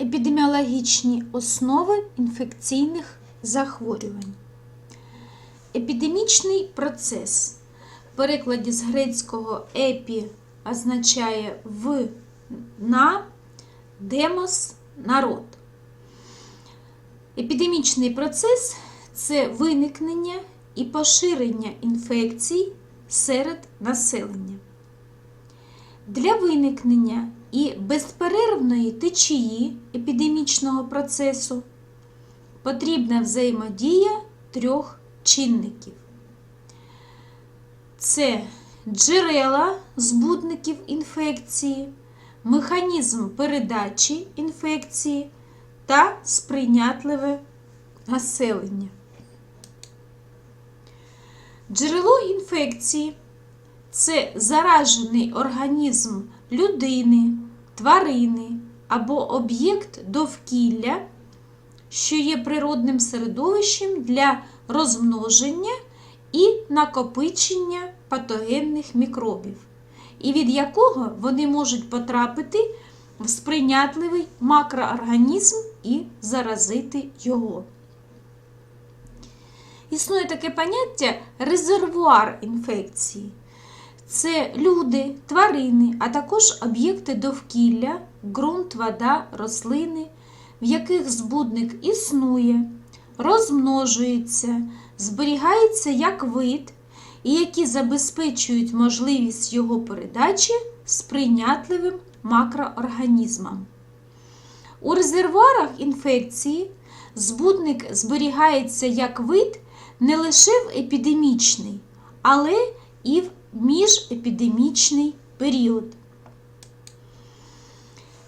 Епідеміологічні основи інфекційних захворювань. Епідемічний процес. В перекладі з грецького епі означає в на демос народ. Епідемічний процес це виникнення і поширення інфекцій серед населення. Для виникнення і безперервної течії епідемічного процесу потрібна взаємодія трьох чинників. Це джерела збудників інфекції, механізм передачі інфекції та сприйнятливе населення. Джерело інфекції це заражений організм людини, тварини або об'єкт довкілля, що є природним середовищем для розмноження і накопичення патогенних мікробів, і від якого вони можуть потрапити в сприйнятливий макроорганізм і заразити його. Існує таке поняття резервуар інфекції. Це люди, тварини, а також об'єкти довкілля, ґрунт, вода, рослини, в яких збудник існує, розмножується, зберігається як вид, і які забезпечують можливість його передачі сприйнятливим макроорганізмам. У резервуарах інфекції збудник зберігається як вид не лише в епідемічний, але і в міжепідемічний період.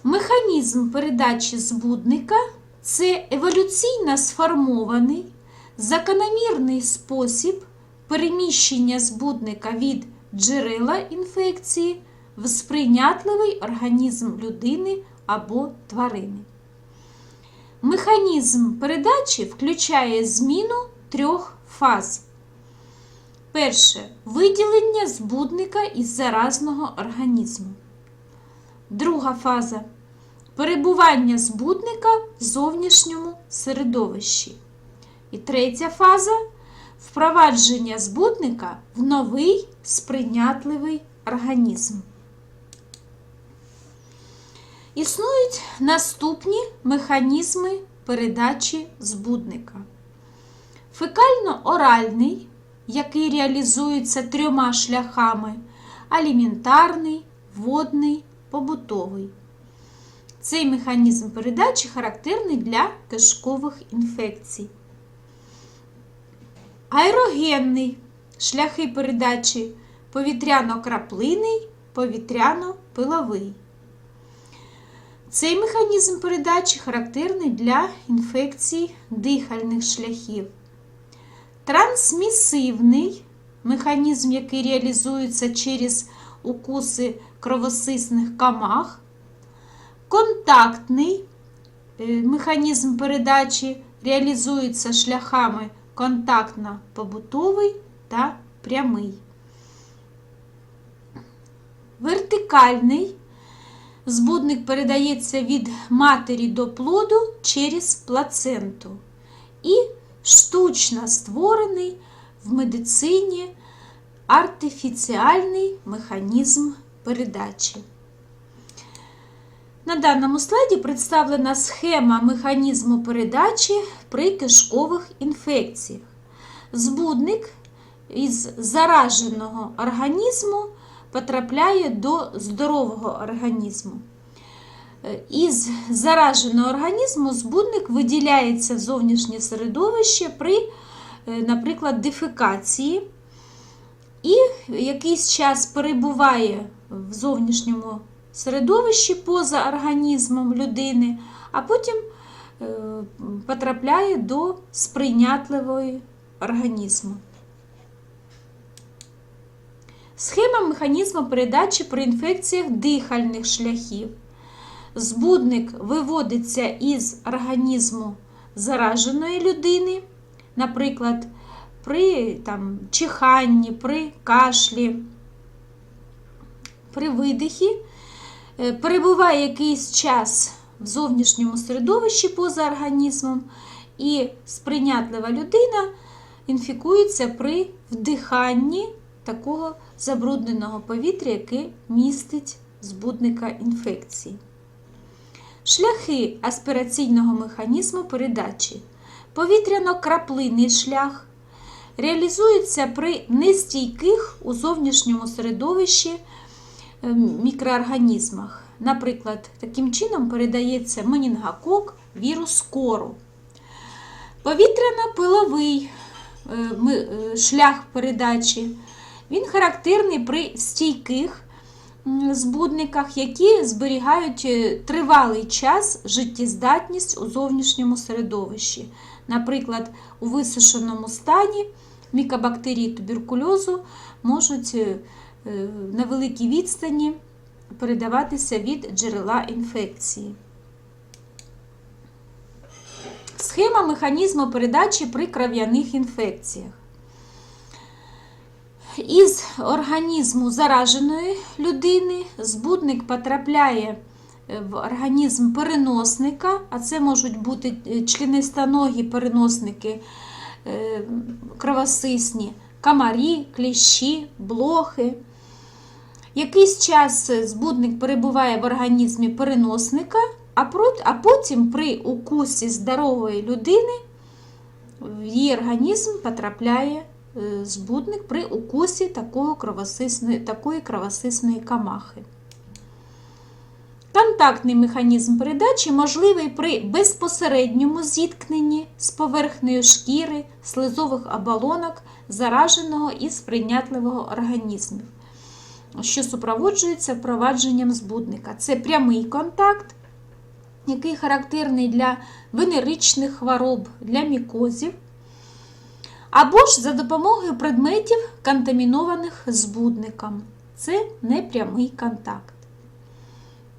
Механізм передачі збудника це еволюційно сформований закономірний спосіб переміщення збудника від джерела інфекції в сприйнятливий організм людини або тварини. Механізм передачі включає зміну трьох фаз. Перше виділення збудника із заразного організму. Друга фаза перебування збудника в зовнішньому середовищі. І третя фаза впровадження збудника в новий сприйнятливий організм. Існують наступні механізми передачі збудника. Фекально-оральний, який реалізується трьома шляхами: аліментарний, водний, побутовий. Цей механізм передачі характерний для кишкових інфекцій. Аерогенний шляхи передачі повітряно-краплинний, повітряно-пиловий. Цей механізм передачі характерний для інфекцій дихальних шляхів. Трансмісивний механізм, який реалізується через укуси кровосисних камах. Контактний е, механізм передачі реалізується шляхами контактно-побутовий та прямий. Вертикальний збудник передається від матері до плоду через плаценту. І штучно створений в медицині артифіціальний механізм передачі. На даному слайді представлена схема механізму передачі при кишкових інфекціях. Збудник із зараженого організму потрапляє до здорового організму. Із зараженого організму збудник виділяється в зовнішнє середовище при, наприклад, дефекації і якийсь час перебуває в зовнішньому середовищі поза організмом людини, а потім потрапляє до сприйнятливої організму. Схема механізму передачі при інфекціях дихальних шляхів. Збудник виводиться із організму зараженої людини, наприклад, при там, чиханні, при кашлі, при видихі, перебуває якийсь час в зовнішньому середовищі поза організмом, і сприйнятлива людина інфікується при вдиханні такого забрудненого повітря, яке містить збудника інфекції. Шляхи аспіраційного механізму передачі. Повітряно-краплинний шлях реалізується при нестійких у зовнішньому середовищі е, мікроорганізмах. Наприклад, таким чином передається менінгокок, вірус кору. Повітряно-пиловий е, е, шлях передачі. Він характерний при стійких збудниках, які зберігають е, тривалий час життєздатність у зовнішньому середовищі. Наприклад, у висушеному стані мікобактерії туберкульозу можуть е, е, на великій відстані передаватися від джерела інфекції. Схема механізму передачі при кров'яних інфекціях. Із організму зараженої людини збудник потрапляє е, в організм переносника, а це можуть бути е, членистоногі переносники е, кровосисні, комарі, кліщі, блохи. Якийсь час збудник перебуває в організмі переносника, а потім при укусі здорової людини в її організм потрапляє збудник при укусі такого кровосисної, такої кровосисної камахи. Контактний механізм передачі можливий при безпосередньому зіткненні з поверхнею шкіри, слизових оболонок зараженого і сприйнятливого організмів, що супроводжується впровадженням збудника. Це прямий контакт, який характерний для венеричних хвороб, для мікозів, або ж за допомогою предметів, контамінованих збудником. Це непрямий контакт.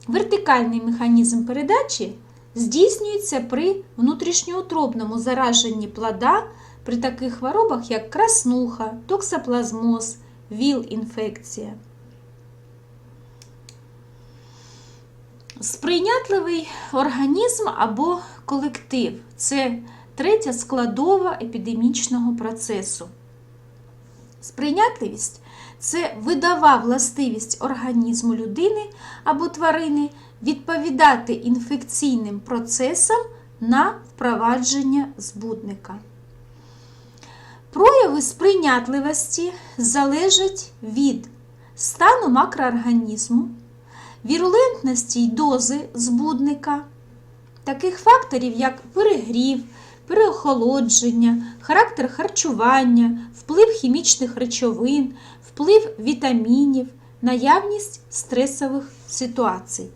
Вертикальний механізм передачі здійснюється при внутрішньоутробному зараженні плода при таких хворобах, як краснуха, токсоплазмоз, ВІЛ-інфекція. Сприйнятливий організм або колектив це третя складова епідемічного процесу. Сприйнятливість це видова властивість організму людини або тварини відповідати інфекційним процесам на впровадження збудника. Прояви сприйнятливості залежать від стану макроорганізму, вірулентності й дози збудника, таких факторів, як перегрів, переохолодження, характер харчування, вплив хімічних речовин, вплив вітамінів, наявність стресових ситуацій.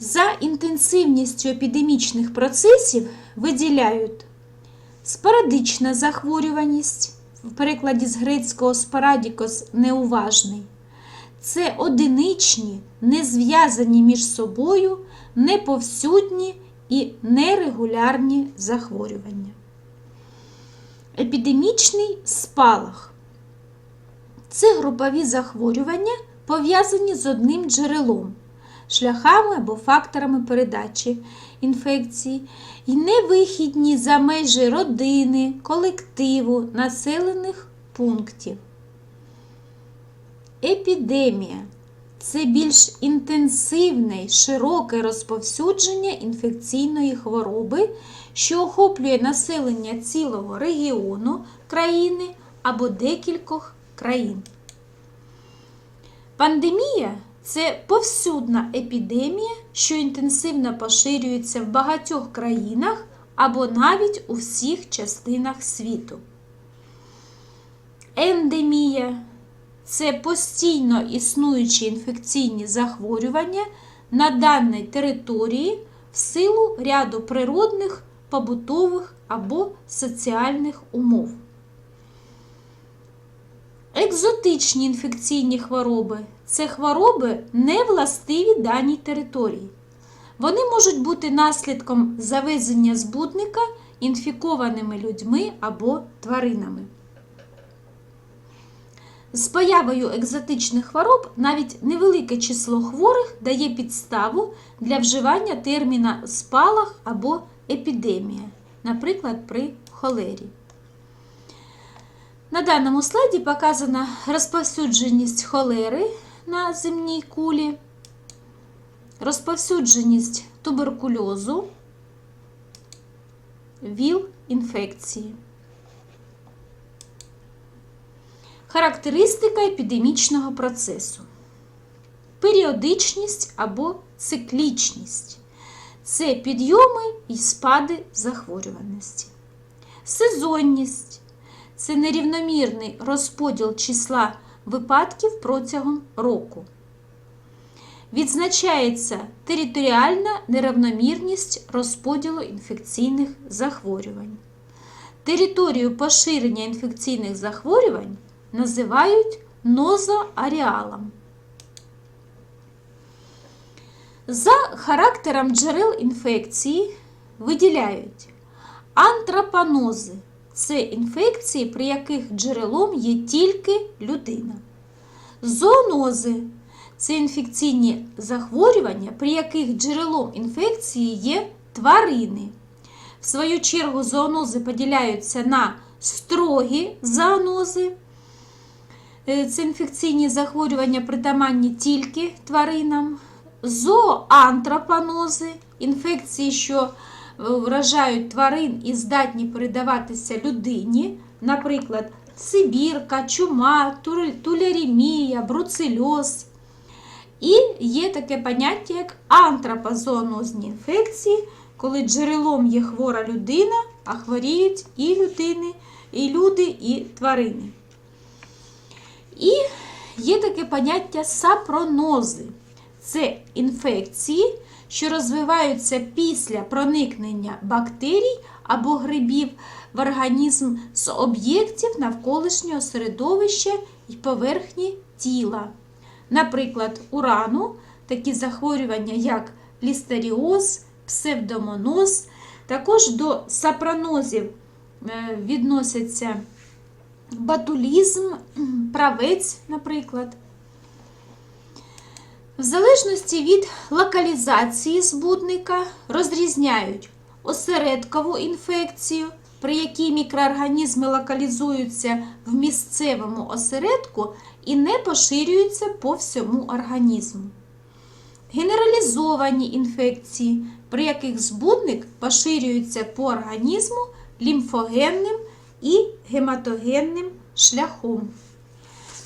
За інтенсивністю епідемічних процесів виділяють спорадична захворюваність, в перекладі з грецького спорадікос неуважний. Це одиничні, не зв'язані між собою, неповсюдні і нерегулярні захворювання. Епідемічний спалах. Це групові захворювання, пов'язані з одним джерелом, шляхами або факторами передачі інфекції і невихідні за межі родини, колективу, населених пунктів. Епідемія це більш інтенсивне широке розповсюдження інфекційної хвороби, що охоплює населення цілого регіону країни або декількох країн. Пандемія це повсюдна епідемія, що інтенсивно поширюється в багатьох країнах або навіть у всіх частинах світу. Ендемія це постійно існуючі інфекційні захворювання на даній території в силу ряду природних, побутових або соціальних умов. Екзотичні інфекційні хвороби це хвороби не властиві даній території. Вони можуть бути наслідком завезення збудника інфікованими людьми або тваринами. З появою екзотичних хвороб навіть невелике число хворих дає підставу для вживання терміна спалах або епідемія, наприклад, при холері. На даному слайді показана розповсюдженість холери на земній кулі, розповсюдженість туберкульозу, ВІЛ-інфекції. Характеристика епідемічного процесу. Періодичність або циклічність. Це підйоми і спади захворюваності. Сезонність це нерівномірний розподіл числа випадків протягом року. Відзначається територіальна нерівномірність розподілу інфекційних захворювань. Територію поширення інфекційних захворювань називають нозоаріалом. За характером джерел інфекції виділяють антропонози це інфекції, при яких джерелом є тільки людина. Зоонози це інфекційні захворювання, при яких джерелом інфекції є тварини. В свою чергу зоонози поділяються на строгі зоонози. Е, Це інфекційні захворювання притаманні тільки тваринам, зооантропонози, інфекції, що е, вражають тварин і здатні передаватися людині, наприклад, сибірка, чума, тулярімія, бруцельоз. І є таке поняття, як антропозоонозні інфекції, коли джерелом є хвора людина, а хворіють і людини, і люди, і тварини. І є таке поняття сапронози. Це інфекції, що розвиваються після проникнення бактерій або грибів в організм з об'єктів навколишнього середовища і поверхні тіла. Наприклад, у рану такі захворювання, як лістеріоз, псевдомоноз, також до сапронозів е, відносяться батулізм, правець, наприклад. В залежності від локалізації збудника розрізняють осередкову інфекцію, при якій мікроорганізми локалізуються в місцевому осередку і не поширюються по всьому організму. Генералізовані інфекції, при яких збудник поширюється по організму лімфогенним і гематогенним шляхом.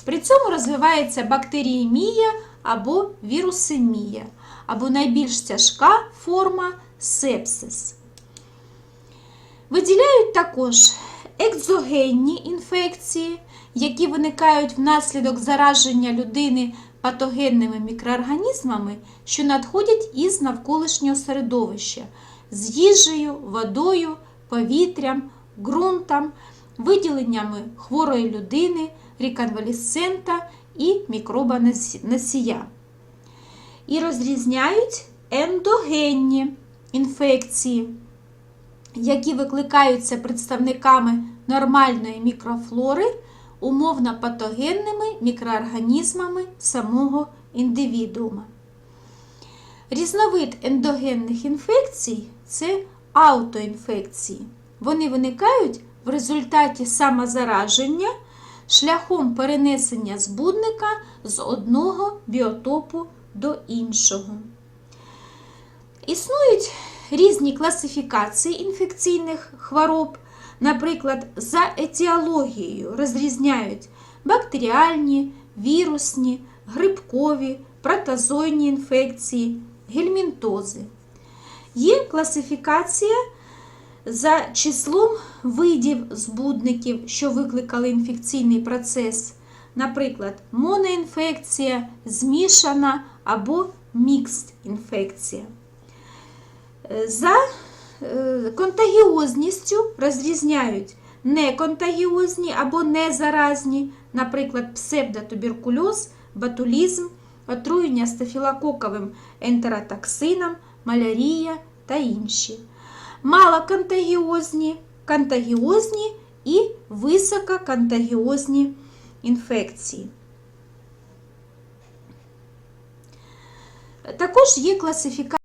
При цьому розвивається бактеріємія або вірусемія, або найбільш тяжка форма сепсис. Виділяють також екзогенні інфекції, які виникають внаслідок зараження людини патогенними мікроорганізмами, що надходять із навколишнього середовища з їжею, водою, повітрям, ґрунтом, виділеннями хворої людини, реконвалесцента і мікроба носія. І розрізняють ендогенні інфекції, які викликаються представниками нормальної мікрофлори, умовно патогенними мікроорганізмами самого індивідуума. Різновид ендогенних інфекцій це аутоінфекції. Вони виникають в результаті самозараження шляхом перенесення збудника з одного біотопу до іншого. Існують різні класифікації інфекційних хвороб, наприклад, за етіологією розрізняють бактеріальні, вірусні, грибкові, протозойні інфекції, гельмінтози. Є класифікація за числом видів збудників, що викликали інфекційний процес, наприклад, моноінфекція, змішана або мікст інфекція. За е, контагіозністю розрізняють неконтагіозні або незаразні, наприклад, псевдотуберкульоз, батулізм, отруєння стафілококовим ентеротоксином, малярія та інші. Малоконтагіозні, контагіозні і висококонтагіозні інфекції. Також є класифікація.